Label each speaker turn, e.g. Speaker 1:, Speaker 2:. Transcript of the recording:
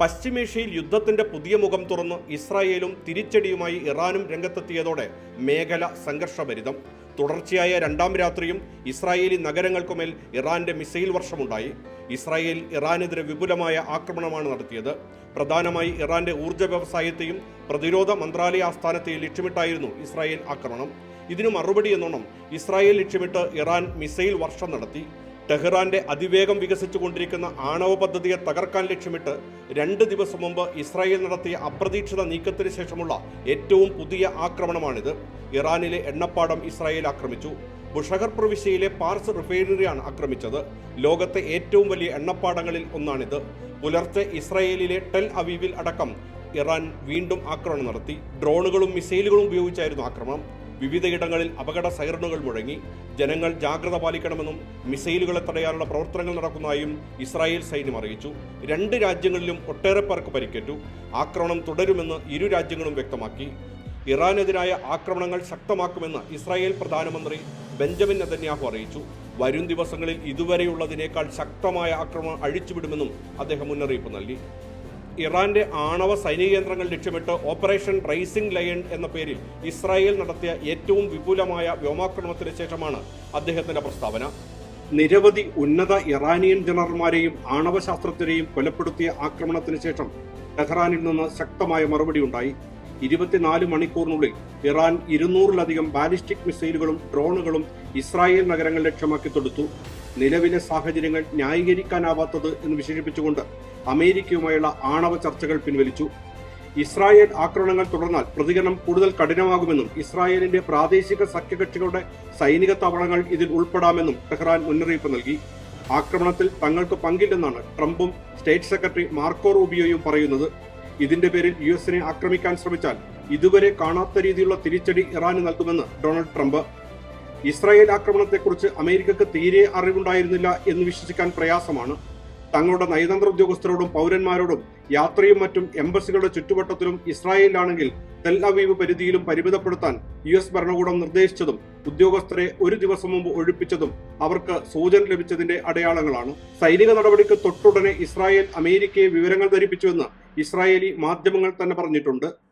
Speaker 1: പശ്ചിമേഷ്യയിൽ യുദ്ധത്തിന്റെ പുതിയ മുഖം തുറന്ന് ഇസ്രായേലും തിരിച്ചടിയുമായി ഇറാനും രംഗത്തെത്തിയതോടെ മേഖല സംഘർഷഭരിതം. തുടർച്ചയായ രണ്ടാം രാത്രിയും ഇസ്രായേലി നഗരങ്ങൾക്കുമേൽ ഇറാന്റെ മിസൈൽ വർഷമുണ്ടായി. ഇസ്രായേൽ ഇറാനെതിരെ വിപുലമായ ആക്രമണമാണ് നടത്തിയത്. പ്രധാനമായി ഇറാന്റെ ഊർജ വ്യവസായത്തെയും പ്രതിരോധ മന്ത്രാലയ ആസ്ഥാനത്തെയും ലക്ഷ്യമിട്ടായിരുന്നു ഇസ്രായേൽ ആക്രമണം. ഇതിനു മറുപടി എന്നോണം ഇസ്രായേൽ ലക്ഷ്യമിട്ട് ഇറാൻ മിസൈൽ വർഷം നടത്തി. ടെഹ്റാന്റെ അതിവേഗം വികസിച്ചുകൊണ്ടിരിക്കുന്ന ആണവ പദ്ധതിയെ തകർക്കാൻ ലക്ഷ്യമിട്ട് രണ്ട് ദിവസം മുമ്പ് ഇസ്രായേൽ നടത്തിയ അപ്രതീക്ഷിത നീക്കത്തിന് ശേഷമുള്ള ഏറ്റവും പുതിയ ആക്രമണമാണിത്. ഇറാനിലെ എണ്ണപ്പാടം ഇസ്രായേൽ ആക്രമിച്ചു. ബുഷഹർ പ്രവിശ്യയിലെ പാർസ് റിഫൈനറിയാണ് ആക്രമിച്ചത്. ലോകത്തെ ഏറ്റവും വലിയ എണ്ണപ്പാടങ്ങളിൽ ഒന്നാണിത്. പുലർച്ചെ ഇസ്രായേലിലെ ടെൽ അവീവിൽ അടക്കം ഇറാൻ വീണ്ടും ആക്രമണം നടത്തി. ഡ്രോണുകളും മിസൈലുകളും ഉപയോഗിച്ചായിരുന്നു ആക്രമണം. വിവിധയിടങ്ങളിൽ അപകട സൈറണുകൾ മുഴങ്ങി ജനങ്ങൾ ജാഗ്രത പാലിക്കണമെന്നും മിസൈലുകളെ തടയാനുള്ള പ്രവർത്തനങ്ങൾ നടക്കുന്നതായും ഇസ്രായേൽ സൈന്യം അറിയിച്ചു. രണ്ട് രാജ്യങ്ങളിലും ഒട്ടേറെ പേർക്ക് പരിക്കേറ്റു. ആക്രമണം തുടരുമെന്ന് ഇരു രാജ്യങ്ങളും വ്യക്തമാക്കി. ഇറാനെതിരായ ആക്രമണങ്ങൾ ശക്തമാക്കുമെന്ന് ഇസ്രായേൽ പ്രധാനമന്ത്രി ബെഞ്ചമിൻ നെതന്യാഹു അറിയിച്ചു. വരും ദിവസങ്ങളിൽ ഇതുവരെയുള്ളതിനേക്കാൾ ശക്തമായ ആക്രമണം അഴിച്ചുവിടുമെന്നും അദ്ദേഹം മുന്നറിയിപ്പ് നൽകി. ഇറാന്റെ ആണവ സൈനിക കേന്ദ്രങ്ങൾ ലക്ഷ്യമിട്ട് ഓപ്പറേഷൻ റൈസിംഗ് ലയൺ എന്ന പേരിൽ ഇസ്രായേൽ നടത്തിയ ഏറ്റവും വിപുലമായ വ്യോമാക്രമണത്തിന് ശേഷമാണ് അദ്ദേഹത്തിന്റെ പ്രസ്താവന. നിരവധി ഉന്നത ഇറാനിയൻ ജനറൽമാരെയും ആണവശാസ്ത്രജ്ഞരെയും കൊലപ്പെടുത്തിയ ആക്രമണത്തിന് ശേഷം ടെഹ്റാനിൽ നിന്ന് ശക്തമായ മറുപടി ഉണ്ടായി ഇരുപത്തിനാല് മണിക്കൂറിനുള്ളിൽ ഇറാൻ ഇരുന്നൂറിലധികം ബാലിസ്റ്റിക് മിസൈലുകളും ഡ്രോണുകളും ഇസ്രായേൽ നഗരങ്ങൾ ലക്ഷ്യമാക്കി തൊടുത്തു. നിലവിലെ സാഹചര്യങ്ങൾ ന്യായീകരിക്കാനാവാത്തത് എന്ന് വിശേഷിപ്പിച്ചുകൊണ്ട് അമേരിക്കയുമായുള്ള ആണവ ചർച്ചകൾ പിൻവലിച്ചു. ഇസ്രായേൽ ആക്രമണങ്ങൾ തുടർന്നാൽ പ്രതികരണം കൂടുതൽ കഠിനമാകുമെന്നും ഇസ്രായേലിന്റെ പ്രാദേശിക സഖ്യകക്ഷികളുടെ സൈനിക താവളങ്ങൾ ഇതിൽ ഉൾപ്പെടാമെന്നും ടെഹ്റാൻ മുന്നറിയിപ്പ് നൽകി. ആക്രമണത്തിൽ തങ്ങൾക്ക് പങ്കില്ലെന്നാണ് ട്രംപും സ്റ്റേറ്റ് സെക്രട്ടറി മാർക്കോ റൂബിയോയും പറയുന്നത്. ഇതിന്റെ പേരിൽ യു എസിനെ ആക്രമിക്കാൻ ശ്രമിച്ചാൽ ഇതുവരെ കാണാത്ത രീതിയിലുള്ള തിരിച്ചടി ഇറാന് നൽകുമെന്ന് ഡൊണാൾഡ് ട്രംപ്. ഇസ്രായേൽ ആക്രമണത്തെക്കുറിച്ച് അമേരിക്കക്ക് തീരെ അറിവുണ്ടായിരുന്നില്ല എന്ന് വിശ്വസിക്കാൻ പ്രയാസമാണ്. തങ്ങളുടെ നയതന്ത്ര ഉദ്യോഗസ്ഥരോടും പൗരന്മാരോടും യാത്രയും മറ്റും എംബസികളുടെ ചുറ്റുവട്ടത്തിലും ഇസ്രായേലിലാണെങ്കിൽ തെൽ അവീവ് പരിധിയിലും പരിമിതപ്പെടുത്താൻ യു എസ് ഭരണകൂടം നിർദ്ദേശിച്ചതും ഉദ്യോഗസ്ഥരെ ഒരു ദിവസം മുമ്പ് ഒഴിപ്പിച്ചതും അവർക്ക് സൂചന ലഭിച്ചതിന്റെ അടയാളങ്ങളാണ്. സൈനിക നടപടിക്ക് തൊട്ടുടനെ ഇസ്രായേൽ അമേരിക്കയെ വിവരങ്ങൾ ധരിപ്പിച്ചുവെന്ന് ഇസ്രായേലി മാധ്യമങ്ങൾ തന്നെ പറഞ്ഞിട്ടുണ്ട്.